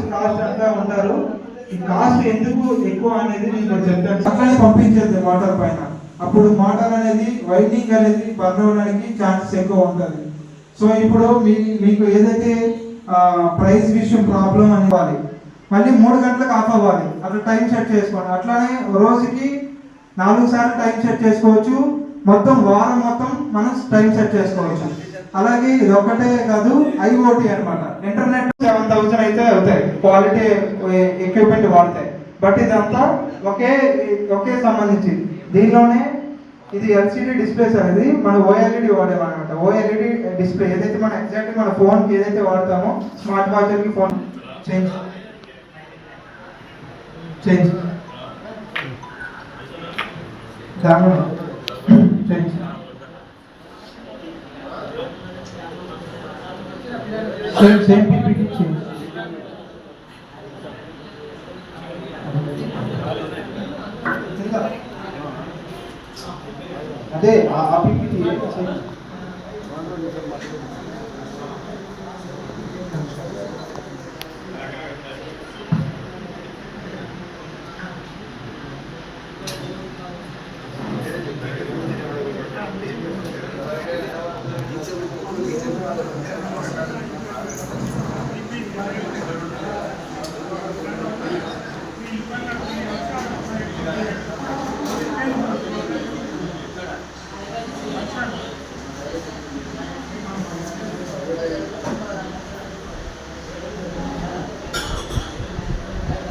Cost cost అంతా ఉంటారు. ఈ కాస్ట్ ఎందుకు ఎక్కువ అనేది నేను చెప్తాను అట్లనే పంపించేది మోటార్ పైన. అప్పుడు మోటార్ అనేది వైండింగ్ అనేది బర్న్ అవ్వడానికి ఛాన్సెస్ ఎక్కువ ఉంటుంది. సో ఇప్పుడు మీ మీకు ఏదైతే ప్రైస్ విషయం ప్రాబ్లం అనివ్వాలి మళ్ళీ మూడు గంటలకు ఆఫ్ అవ్వాలి. అట్లా టైం సెట్ చేసుకోండి. అట్లానే రోజుకి నాలుగు సార్లు టైం సెట్ చేసుకోవచ్చు. మొత్తం వారం మొత్తం మనం టైం సెట్ చేసుకోవచ్చు. అలాగే ఇది ఒకటే కాదు ఐఓటి అన్నమాట. క్వాలిటీ ఎక్విప్మెంట్ వాడతాయి బట్ ఇదంతా ఒకే ఒకే సంబంధించి దీనిలోనే ఇది ఎల్సిడి డిస్ప్లేస్ అనేది మన ఓఎల్ఈడి వాడేమన్నమాట ఓఎల్ఈడి డిస్ప్లే ఏదైతే మన ఎగ్జాక్ట్ మన ఫోన్ కి ఏదైతే వాడతామో స్మార్ట్ వాచ్ కి ఫోన్ చేంజ్ చేంజ్ దాని change same same PPT change అదే ఆ ఆ పీపీటీ చేంజ్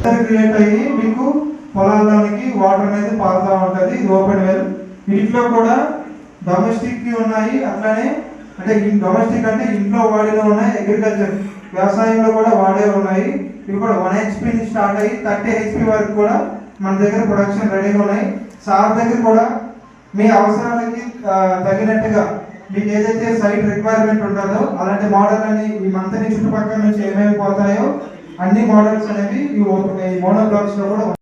క్రియేట్ అయ్యి మీకు పొలాల్లోనికి వాటర్ అనేది పారుతూ ఉంటుంది. ఇది ఓపెన్ వెల్ వీటిలో కూడా డొమెస్టిక్ ఉన్నాయి. అట్లానే అంటే డొమెస్టిక్ అంటే ఇంట్లో వాడేవి ఉన్నాయి. అగ్రికల్చర్ వ్యవసాయంలో కూడా వాడే ఉన్నాయి. ఇవి కూడా వన్ హెచ్పి నుంచి స్టార్ట్ అయ్యి థర్టీ హెచ్పి వరకు కూడా మన దగ్గర ప్రొడక్షన్ రెడీగా ఉన్నాయి. సార్ దగ్గర కూడా మీ అవసరాలకి తగినట్టుగా మీకు ఏదైతే సైట్ రిక్వైర్మెంట్ ఉంటుందో అలాంటి మోడల్ అని ఈ మంత్రి చుట్టుపక్కల నుంచి ఏమేమి పోతాయో అన్ని మోడల్స్ అనేవి ఈ మోడల్ బ్లాక్స్లో కూడా ఉన్నాయి.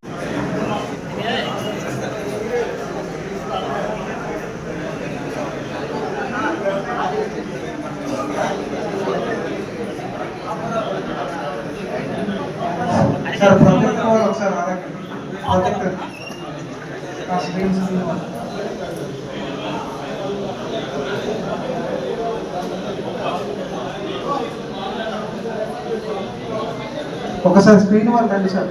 సార్ ప్రొజెక్టర్ ఒకసారి రాదండి ప్రొజెక్టర్ ఒకసారి స్క్రీన్ వాళ్ళు రండి సార్.